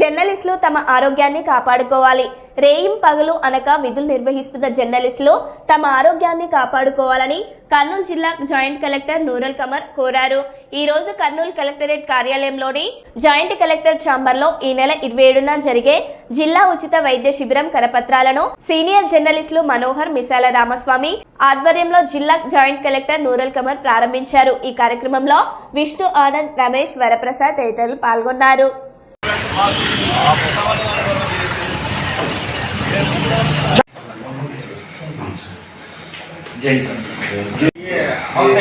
జర్నలిస్టులు తమ ఆరోగ్యాన్ని కాపాడుకోవాలి. రేయిం పగలు అనక విధులు నిర్వహిస్తున్న జర్నలిస్టులు తమ ఆరోగ్యాన్ని కాపాడుకోవాలని కర్నూలు జిల్లా జాయింట్ కలెక్టర్ నూరల్ కమర్ కోరారు. ఈ రోజు కర్నూలు కలెక్టరేట్ కార్యాలయంలోని జాయింట్ కలెక్టర్ ఛాంబర్లో ఈ నెల ఇరవై ఏడున జరిగే జిల్లా ఉచిత వైద్య శిబిరం కరపత్రాలను సీనియర్ జర్నలిస్టులు మనోహర్ మిసాల రామస్వామి ఆధ్వర్యంలో జిల్లా జాయింట్ కలెక్టర్ నూరల్ కమర్ ప్రారంభించారు. ఈ కార్యక్రమంలో విష్ణు ఆనంద్ రమేష్ వరప్రసాద్ తదితరులు పాల్గొన్నారు.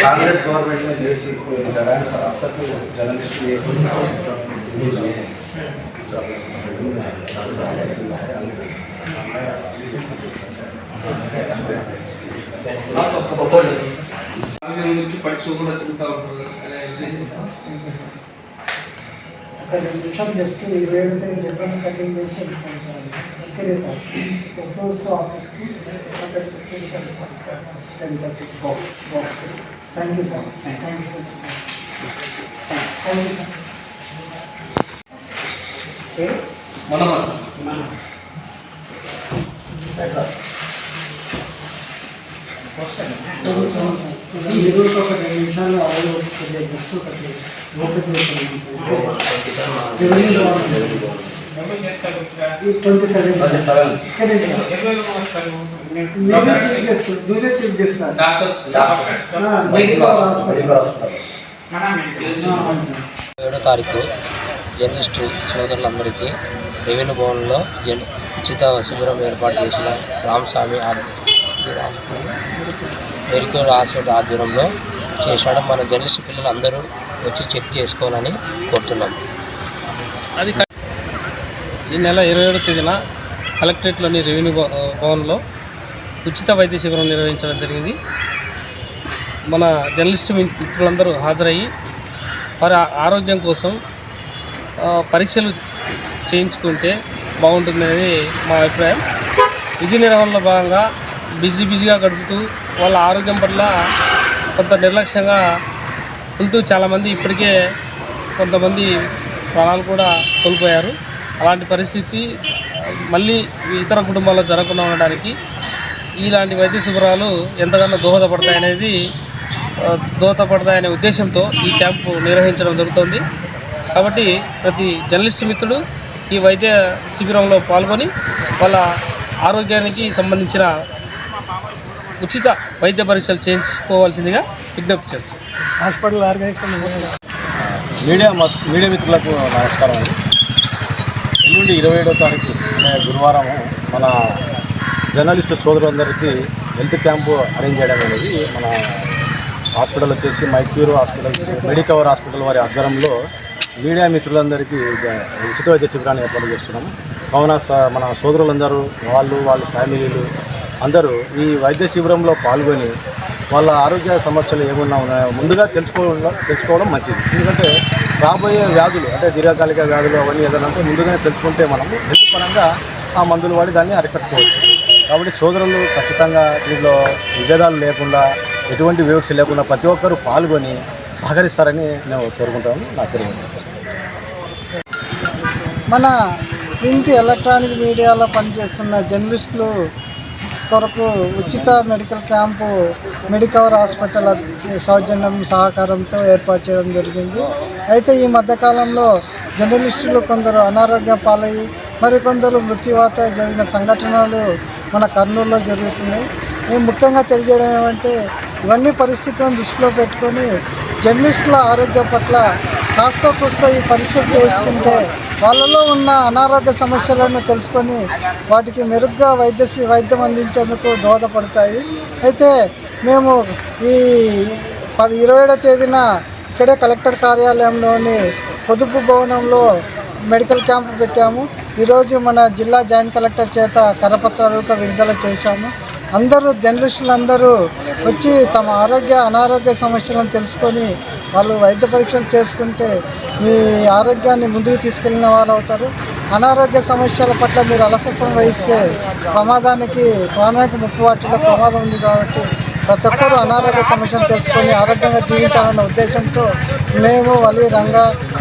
కాంగ్రెస్ గవర్నమెంట్ में చేసి लड़ाई पर अब तक जर्नलिस्ट ये ఆరోగ్యం గురించి పరీక్షలు తిరుగుతూ ఉంటారు ఒక నిమిషాలు జస్ట్ ఇరవై ఏడు తేదీ చెప్పండి కటింగ్ చేసి వెళ్ళిపోండి సార్. Okay sir. వస్తూ వస్తూ ఆఫీస్కి ten thirty. Okay sir thank you sir thank you sir thank you sir మనమా సార్ ఈ ఈరోజు ఒక రెండు నిమిషాలు కొద్దిగా జస్ట్ ఒకటి ట్వంటీ సెవెన్ దూరే చెక్ ఏడో తారీఖు జర్నలిస్టు సోదరులందరికీ రెవెన్యూ భవన్లో జన్ ఉచిత శిబిరం ఏర్పాటు చేసిన రామస్వామి మెడికల్ హాస్పిటల్ ఆధ్వర్యంలో చేశాడు. మన జర్నలిస్ట్ పిల్లలందరూ వచ్చి చెక్ చేసుకోవాలని కోరుతున్నాం. అది ఈ నెల ఇరవై ఏడో తేదీన కలెక్టరేట్లోని రెవెన్యూ భవన్లో ఉచిత వైద్య శిబిరం నిర్వహించడం జరిగింది. మన జర్నలిస్ట్ మిత్రులందరూ హాజరయ్యి వారి ఆరోగ్యం కోసం పరీక్షలు చేయించుకుంటే బాగుంటుందనేది మా అభిప్రాయం. విధి నిర్వహణలో భాగంగా బిజీ బిజీగా గడుపుతూ వాళ్ళ ఆరోగ్యం పట్ల కొంత నిర్లక్ష్యంగా ఉంటూ చాలామంది ఇప్పటికే కొంతమంది ప్రాణాలు కూడా కోల్పోయారు. అలాంటి పరిస్థితి మళ్ళీ ఇతర కుటుంబాల్లో జరగకుండా ఉండడానికి ఇలాంటి వైద్య శిబిరాలు ఎంతగానో దోహదపడతాయనేది దోహదపడతాయనే ఉద్దేశంతో ఈ క్యాంపు నిర్వహించడం జరుగుతుంది. కాబట్టి ప్రతి జర్నలిస్ట్ మిత్రుడు ఈ వైద్య శిబిరంలో పాల్గొని వాళ్ళ ఆరోగ్యానికి సంబంధించిన ఉచిత వైద్య పరీక్షలు చేయించుకోవాల్సిందిగా విజ్ఞప్తి చేస్తాం హాస్పిటల్ ఆర్గనైజేషన్ మీడియా మీడియా మిత్రులకు నమస్కారం అండి. ఎల్లుండి ఇరవై ఏడో తారీఖు అనే గురువారం మన జర్నలిస్టు సోదరులందరికీ హెల్త్ క్యాంపు అరేంజ్ చేయడం అనేది మన హాస్పిటల్ వచ్చేసి మైక్యూర్ హాస్పిటల్ మెడికవర్ హాస్పిటల్ వారి ఆధ్వర్యంలో మీడియా మిత్రులందరికీ ఉచిత వైద్య శిబిరాన్ని ఏర్పాటు చేస్తున్నాము కావున స- మన సోదరులందరూ వాళ్ళు వాళ్ళ ఫ్యామిలీలు అందరూ ఈ వైద్య శిబిరంలో పాల్గొని వాళ్ళ ఆరోగ్య సమస్యలు ఏమన్నా ఉన్నాయో ముందుగా తెలుసుకోవడం తెలుసుకోవడం మంచిది. ఎందుకంటే రాబోయే వ్యాధులు అంటే దీర్ఘకాలిక వ్యాధులు అవన్నీ ఏదైనా అంటే ముందుగానే తెలుసుకుంటే మనం హెల్త్ పరంగా ఆ మందులు వాడి దాన్ని అరికట్టుకోవచ్చు. కాబట్టి సోదరులు ఖచ్చితంగా దీనిలో విభేదాలు లేకుండా ఎటువంటి వివక్ష లేకుండా ప్రతి ఒక్కరూ పాల్గొని సహకరిస్తారని నేను కోరుకుంటాను. నా తెలియజేస్తాను మన ప్రింట్ ఎలక్ట్రానిక్ మీడియాలో పనిచేస్తున్న జర్నలిస్టులు కొరకు ఉచిత మెడికల్ క్యాంపు మెడికవర్ హాస్పిటల్ సౌజన్యం సహకారంతో ఏర్పాటు చేయడం జరిగింది. అయితే ఈ మధ్యకాలంలో జర్నలిస్టులు కొందరు అనారోగ్య పాలయ్యి మరికొందరు మృత్యువాత జరిగిన సంఘటనలు మన కర్నూలులో జరుగుతున్నాయి. మేము ముఖ్యంగా తెలియజేయడం ఏమంటే ఇవన్నీ పరిస్థితులను దృష్టిలో పెట్టుకొని జర్నలిస్టుల ఆరోగ్యం పట్ల కాస్త కొస్త ఈ పరీక్షలు చేసుకుంటే వాళ్ళలో ఉన్న అనారోగ్య సమస్యలను తెలుసుకొని వాటికి మెరుగ్గా వైద్య వైద్యం అందించేందుకు దోహదపడతాయి. అయితే మేము ఈ పది ఇరవై తేదీన ఇక్కడే కలెక్టర్ కార్యాలయంలోని పొదుపు భవనంలో మెడికల్ క్యాంప్ పెట్టాము. ఈరోజు మన జిల్లా జాయింట్ కలెక్టర్ చేత కరపత్రాలు విడుదల చేశాము. అందరూ జర్నలిస్టులు అందరూ వచ్చి తమ ఆరోగ్య అనారోగ్య సమస్యలను తెలుసుకొని వాళ్ళు వైద్య పరీక్షలు చేసుకుంటే మీ ఆరోగ్యాన్ని ముందుకు తీసుకెళ్ళిన వారు అవుతారు. అనారోగ్య సమస్యల పట్ల మీరు అలసత్వం వహిస్తే ప్రమాదానికి ప్రాణానికి ముప్పు వాటిలో ప్రమాదం ఉంది కాబట్టి ప్రతి ఒక్కరూ అనారోగ్య సమస్యను తెలుసుకొని ఆరోగ్యంగా జీవించాలన్న ఉద్దేశంతో మేము వలి రంగ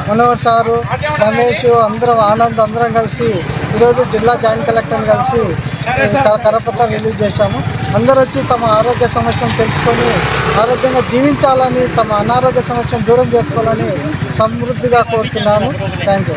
మనోహర్ సారు రమేష్ అందరం ఆనంద్ అందరం కలిసి ఈరోజు జిల్లా జాయింట్ కలెక్టర్ని కలిసి కరపత్రం రిలీజ్ చేశాము. అందరూ వచ్చి తమ ఆరోగ్య సమస్యను తెలుసుకొని ఆరోగ్యంగా జీవించాలని తమ అనారోగ్య సమస్యను దూరం చేసుకోవాలని సమృద్ధిగా కోరుతున్నాను. Thank you